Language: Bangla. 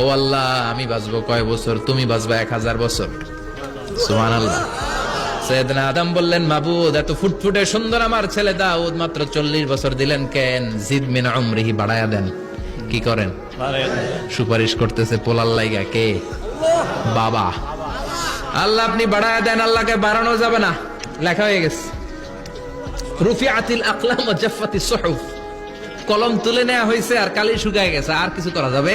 ও আল্লাহ, আমি বাঁচবো কয় বছর? তুমি বাঁচবা এক হাজার বছর। সুমান আল্লাহ আদম বললেন, মাবুদ, এত ফুটফুটে সুন্দর আমার ছেলে দাউদ, মাত্র চল্লিশ বছর দিলেন কেন? জিদ মিন উমরিহি বাড়ায়া দেন। কি করেন? সুপারিশ করতেছে, পোলার লাইগা কে? বাবা। আল্লাহ, আপনি বাড়ায়া দেন, আল্লাহকে বাড়ানো যাবে না। লেখা হয়ে গেছে। রুফি আতিল আকলাম জাফাতি সুহুফ। কলম তুলে নেওয়া হয়েছে আর কালি শুকায় গেছে, আর কিছু করা যাবে